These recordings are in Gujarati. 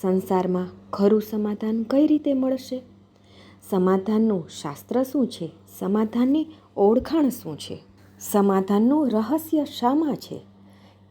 સંસારમાં ખરું સમાધાન કઈ રીતે મળશે? સમાધાનનું શાસ્ત્ર શું છે? સમાધાનની ઓળખાણ શું છે? સમાધાનનું રહસ્ય શામાં છે?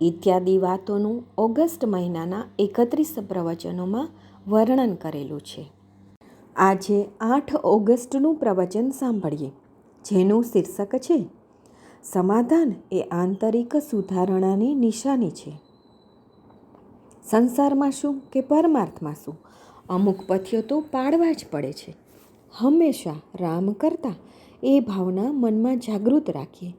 ઇત્યાદિ વાતોનું ઓગસ્ટ મહિનાના એકત્રીસ પ્રવચનોમાં વર્ણન કરેલું છે. આજે આઠ ઓગસ્ટનું પ્રવચન સાંભળીએ, જેનું શીર્ષક છે, સમાધાન એ આંતરિક સુધારણાની નિશાની છે. સંસારમાં શું કે પરમાર્થમાં શું? અમુક પથ્યો તો પાડવા જ પડે છે. હંમેશા રામ કરતાં એ ભાવના મનમાં જાગૃત રાખીએ.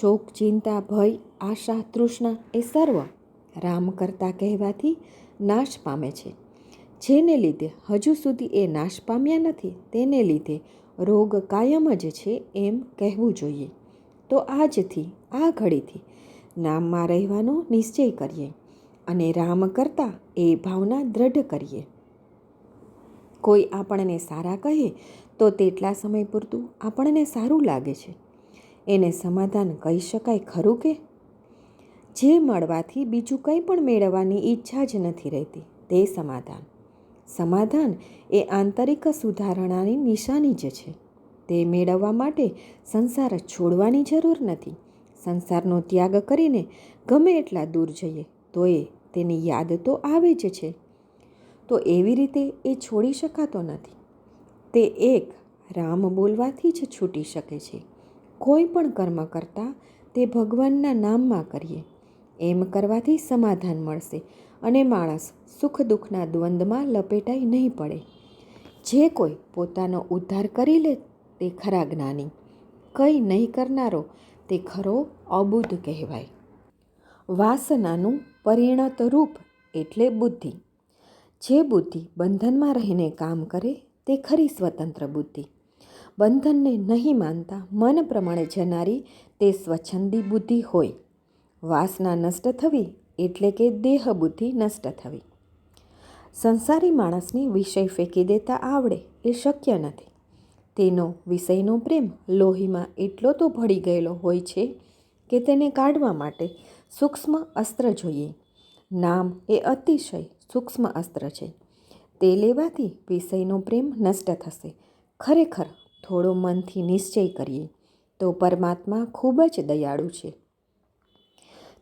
શોક, ચિંતા, ભય, આશા, તૃષ્ણા એ સર્વ રામ કરતાં કહેવાથી નાશ પામે છે. જેને લીધે હજુ સુધી એ નાશ પામ્યા નથી, તેને લીધે રોગ કાયમ જ છે એમ કહેવું જોઈએ. તો આજથી, આ ઘડીથી નામમાં રહેવાનો નિશ્ચય કરીએ. અને રામ કરતાં એ ભાવના દ્રઢ કરીએ. કોઈ આપણને સારા કહે તો તેટલા સમય પૂરતું આપણને સારું લાગે છે. એને સમાધાન કહી શકાય ખરું કે? જે મળવાથી બીજું કંઈ પણ મેળવવાની ઈચ્છા જ નથી રહેતી, તે સમાધાન. સમાધાન એ આંતરિક સુધારણાની નિશાની જ છે. તે મેળવવા માટે સંસાર છોડવાની જરૂર નથી. સંસારનો ત્યાગ કરીને ગમે એટલા દૂર જઈએ, તો એ તેની યાદ તો આવે જ છે. તો એવી રીતે એ છોડી શકાતો નથી. તે એક રામ બોલવાથી જ છૂટી શકે છે. કોઈ પણ કર્મ કરતાં તે ભગવાનના નામમાં કરીએ. એમ કરવાથી સમાધાન મળશે અને માણસ સુખ દુઃખના દ્વંદમાં લપેટાઈ નહીં પડે. જે કોઈ પોતાનો ઉદ્ધાર કરી લે તે ખરા જ્ઞાની. કંઈ નહીં કરનારો તે ખરો અબુદ્ધ કહેવાય. વાસનાનું પરિણત રૂપ એટલે બુદ્ધિ. જે બુદ્ધિ બંધનમાં રહીને કામ કરે તે ખરી સ્વતંત્ર બુદ્ધિ. બંધનને નહીં માનતા મન પ્રમાણે જનારી તે સ્વચ્છંદી બુદ્ધિ હોય. વાસના નષ્ટ થવી એટલે કે દેહ બુદ્ધિ નષ્ટ થવી. સંસારી માણસને વિષય ફેંકી દેતા આવડે એ શક્ય નથી. તેનો વિષયનો પ્રેમ લોહીમાં એટલો તો ભળી ગયેલો હોય છે કે તેને કાઢવા માટે સૂક્ષ્મ અસ્ત્ર જોઈએ. નામ એ અતિશય સૂક્ષ્મ અસ્ત્ર છે. તે લેવાથી વિષયનો પ્રેમ નષ્ટ થશે. ખરેખર થોડો મનથી નિશ્ચય કરીએ તો પરમાત્મા ખૂબ જ દયાળુ છે.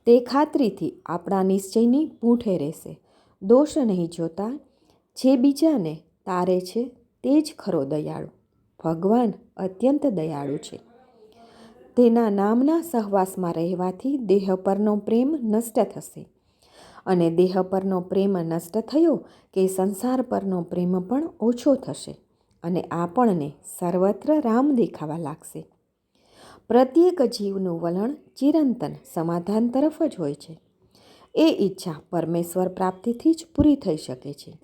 તે ખાતરીથી આપણા નિશ્ચયની પૂંઠે રહેશે. દોષ નહીં જોતા જે બીજાને તારે છે તે જ ખરો દયાળુ. ભગવાન અત્યંત દયાળુ છે. તેના નામના સહવાસમાં રહેવાથી દેહ પરનો પ્રેમ નષ્ટ થશે. અને દેહ પરનો પ્રેમ નષ્ટ થયો કે સંસાર પરનો પ્રેમ પણ ઓછો થશે અને આપણને સર્વત્ર રામ દેખાવા લાગશે. પ્રત્યેક જીવનું વલણ ચિરંતન સમાધાન તરફ જ હોય છે. એ ઈચ્છા પરમેશ્વર પ્રાપ્તિથી જ પૂરી થઈ શકે છે.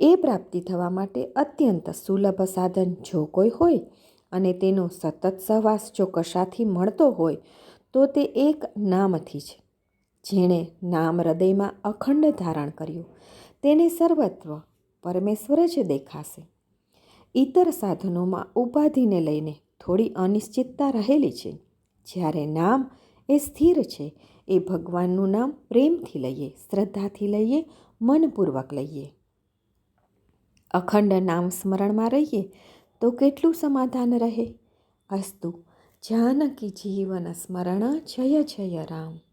એ પ્રાપ્તિ થવા માટે અત્યંત સુલભ સાધન જો કોઈ હોય અને તેનો સતત સહવાસ જો કશાથી મળતો હોય, તો તે એક નામથી છે, જેણે નામ હૃદયમાં અખંડ ધારણ કર્યું. તેને સર્વત્વ પરમેશ્વર જ દેખાશે. ઇતર સાધનોમાં ઉપાધિને લઈને થોડી અનિશ્ચિતતા રહેલી છે. જ્યારે નામ એ સ્થિર છે, એ ભગવાનનું નામ પ્રેમથી લઈએ, શ્રદ્ધાથી લઈએ, મનપૂર્વક લઈએ. અખંડ નામ સ્મરણમાં રહીએ તો કેટલું સમાધાન રહે? અસ્તુ જાનકી જીવન સ્મરણ જય જય રામ.